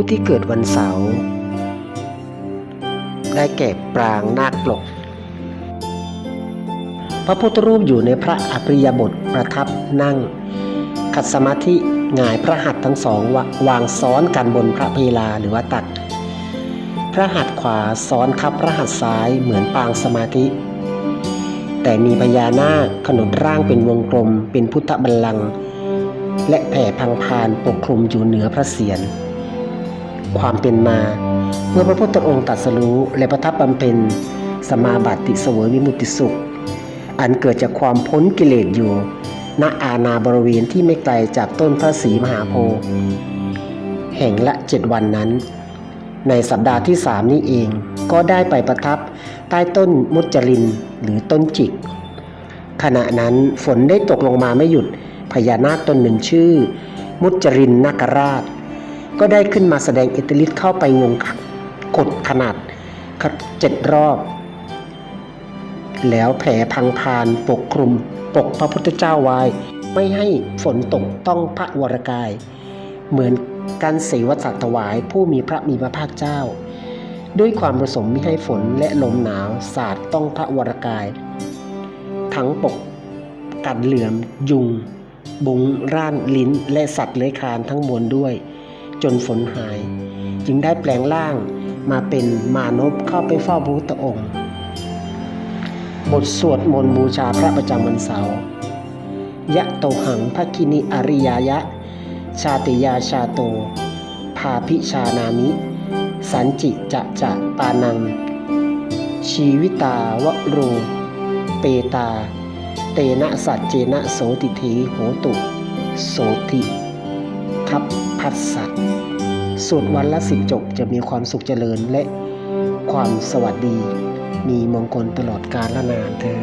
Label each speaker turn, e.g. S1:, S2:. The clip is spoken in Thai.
S1: ผู้ที่เกิดวันเสาร์ ได้แก่ปรางนาคปลก พระพุทธรูปอยู่ในพระอภิริยบทประทับนั่ง ขัดสมาธิหงายพระหัตถ์ทั้งสองวางซ้อนกันบนพระเพลาหรือว่าตัก พระหัตถ์ขวาซ้อนทับพระหัตถ์ซ้ายเหมือนปางสมาธิ แต่มีพญานาคขนดร่างเป็นวงกลมเป็นพุทธบัลลังก์และแผ่พังพานปกคลุมอยู่เหนือพระเศียร ความเป็นมา เมื่อพระพุทธองค์ตรัสรู้และประทับบำเพ็ญสมาบัติเสวยวิมุตติสุข อันเกิดจากความพ้นกิเลสอยู่ ณอาณาบริเวณที่ไม่ไกลจากต้นพระศรีมหาโพธิ์แห่งละเจ็ดวันนั้น ในสัปดาห์ที่สามนี้เองก็ได้ไปประทับใต้ต้นมุจลินหรือต้นจิก ขณะนั้นฝนได้ตกลงมาไม่หยุดพญานาคตนหนึ่งชื่อ มุจรินนาคราช ก็ได้ขึ้นมาแสดงอิทธิฤทธิ์เข้าไปวงกดขนาดเจ็ดรอบ แล้วแผ่พังพานปกคลุมปกพระพุทธเจ้าไว้ ไม่ให้ฝนตกต้องพระวรกาย เหมือนการเสวสัตว์ถวายผู้มีพระมีพระภาคเจ้า ด้วยความประสงค์มิให้ฝนและลมหนาวสาดต้องพระวรกาย ทั้งปกกันเหลื่อมยุง บุงร่านลิ้นและสัตว์เลื้อยคลานทั้งมวลด้วย จนฝนหาย จึงได้แปลงร่างมาเป็นมานพเข้าไปเฝ้าพระพุทธองค์ บทสวดมนต์บูชาพระประจำวันเสาร์ยะโตหังภคินิอริยายะ ชาติยาชาโต ภาพิชานามิ สันจิจะจะปานัง ชีวิตาวโร เปตา เตนะสัจเจนะโสติเทโหตุ โสติทัพ พัสสะสวดวันละสิบจบจะมีความสุขเจริญและความสวัสดี มีมงคลตลอดกาลและนานเทอ